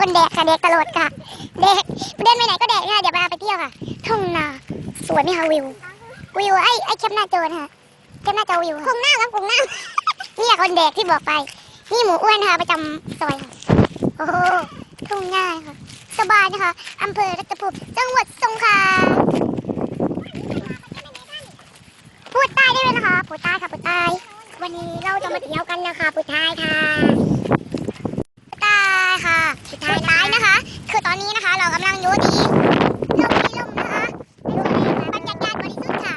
คนแดกค่ะแดกตลอดค่ะแดกเดินไปไหนก็แดกค่ะเดี๋ยวพาไปเที่ยวค่ะทุ่งนาสวยไหมคะวิววิวไอ้ไอ้แคปหน้าจอนะคะแคปหน้าจอวิวคงหน้าครับคงหน้าเนี่ยคนแดกที่บอกไป นี่หมูอ้วนค่ะประจำซอยค่ะโอ้โหทุ่งนาค่ะสบายนะคะอำเภอรัตภูมิจังหวัดสงขลาพูดใต้ได้เลยนะคะพูดใต้ค่ะพูดใต้วันนี้เราจะมาเที่ยวกันนะคะพูดใต้ค่ะพูดใต้ค่ะพูดใต้ใต้นะคะ คือตอนนี้นะคะ เรากำลังอยู่ที่ลมที่ลมนะคะบรรยากาศบริสุทธิ์ค่ะ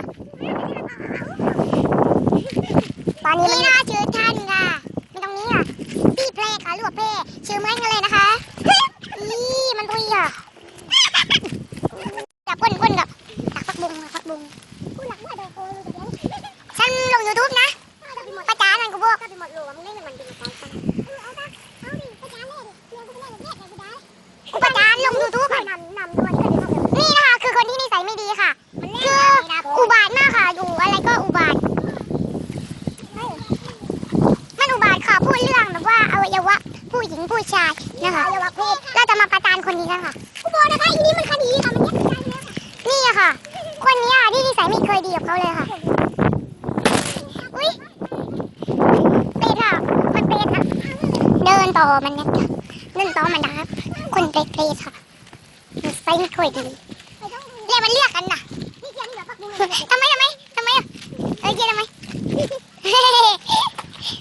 ต อนนี้นี่นะชื่อท่านค่ะมันตรงนี้อะพี่เพลค่ะลูกเพลชื่อไมือนกันเลยนะคะนี่มันตุยอะจับก้นก้นกับตักพักบุงพักบุงฉันลงยูทูบนะประจานนั่นกูบอกถ้าไปหมดโลมึงเล่นมันดีกูประจานลงยูทูบนี่นะคะคือคนที่นิสัยไม่ดีค่ะ คืออุบาทมากค่ะอยู่อะไรก็อุบาท มันอุบาทค่ะพูดเรื่องแบบ ว่าอวัยวะ ผู้หญิงผู้ชายนะคะเราจะมาประจานคนนี้กันค่ะกูบอกนะคะอีนี่มันคดีค่ะมันนี่อะค่ะ คนนี้อะที่นิสัยไม่เคยดีกับเขาเลยค่ะอุ้ยเป็ดอะมันเป็ดอะเดินต่อมันเนี่ยเดินต่อมันนะครับคนเกรดๆค่ะนิสัยไม่เคยดีเรียกมันเรียกกันนะทำไมทำไมทำไมอะเอ้ยเจ๊ทำไม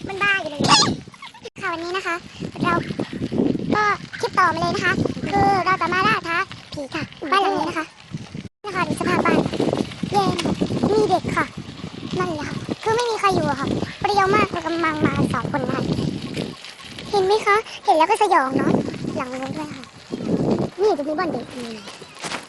มันบ้าอยู่เลย ค่ะ วันนี้นะคะ เราก็คลิปต่อมาเลยนะคะ คือเราจะมาล่าท้าผีค่ะบ้านหลังนี้นะคะนะคะดูสภาพบ้านแย่นมีเด็กค่ะนั่นแหละค่ะคือไม่มีใครอยู่ค่ะเปรี้ยวมากกำลังมาสองคนนะคะเห็นไหมคะเห็นแล้วก็สยองเนาะหลังนู้นด้วยค่ะนี่จะมีบ้านเด็กนี่